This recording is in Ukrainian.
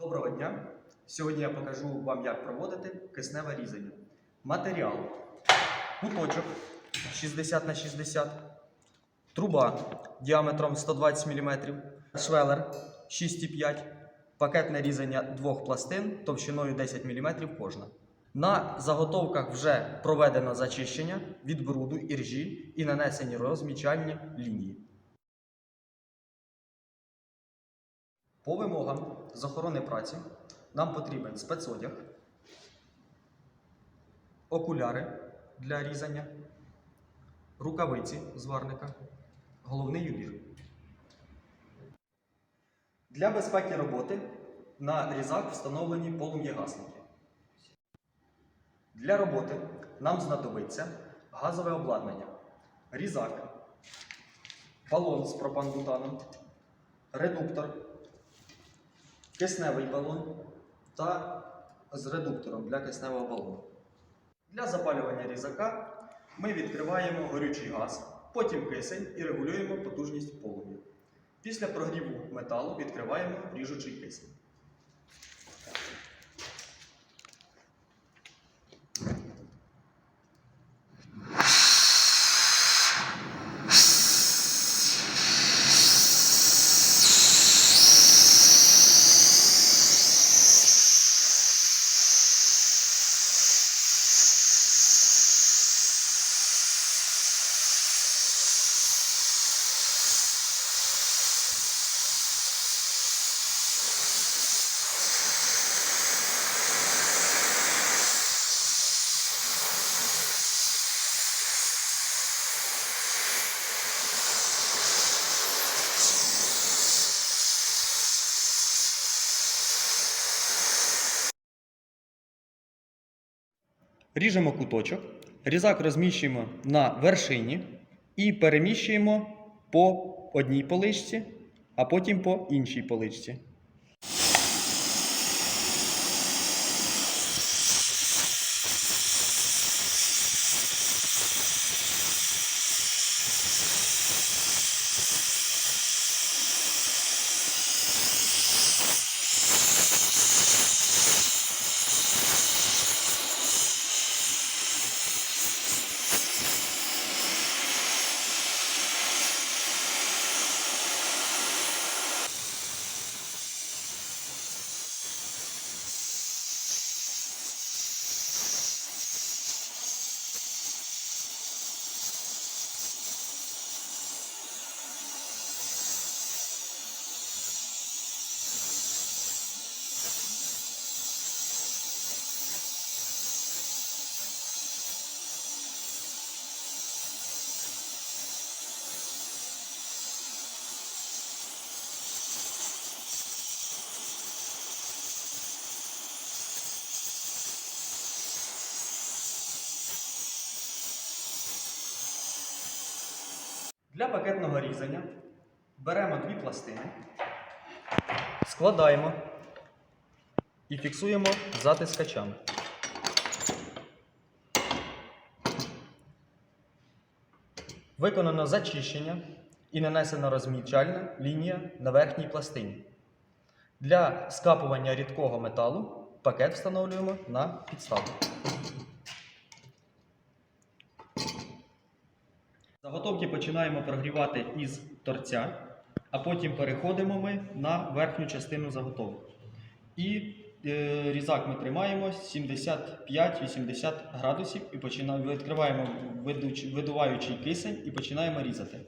Доброго дня! Сьогодні я покажу вам, як проводити кисневе різання. Матеріал: куточок 60 на 60, труба діаметром 120 мм, швелер 6,5, пакетне різання двох пластин товщиною 10 мм кожна. На заготовках вже проведено зачищення від бруду і ржі і нанесені розмічальні лінії. По вимогам з охорони праці нам потрібен спецодяг, окуляри для різання, рукавиці зварника, головний убір. Для безпеки роботи на різак встановлені полум'ягасники. Для роботи нам знадобиться газове обладнання, різак, балон з пропан-бутаном, редуктор кисневий балон та з редуктором для кисневого балону. Для запалювання різака ми відкриваємо горючий газ, потім кисень і регулюємо потужність полум'я. Після прогріву металу відкриваємо ріжучий кисень. Ріжемо куточок, різак розміщуємо на вершині і переміщуємо по одній поличці, а потім по іншій поличці. Для пакетного різання беремо дві пластини, складаємо і фіксуємо затискачами. Виконано зачищення і нанесена розмічальна лінія на верхній пластині. Для скапування рідкого металу пакет встановлюємо на підставу. Заготовки починаємо прогрівати із торця, а потім переходимо ми на верхню частину заготовки. І е, різак ми тримаємо 75-80 градусів і починаємо, відкриваємо видуваючий кисень і починаємо різати.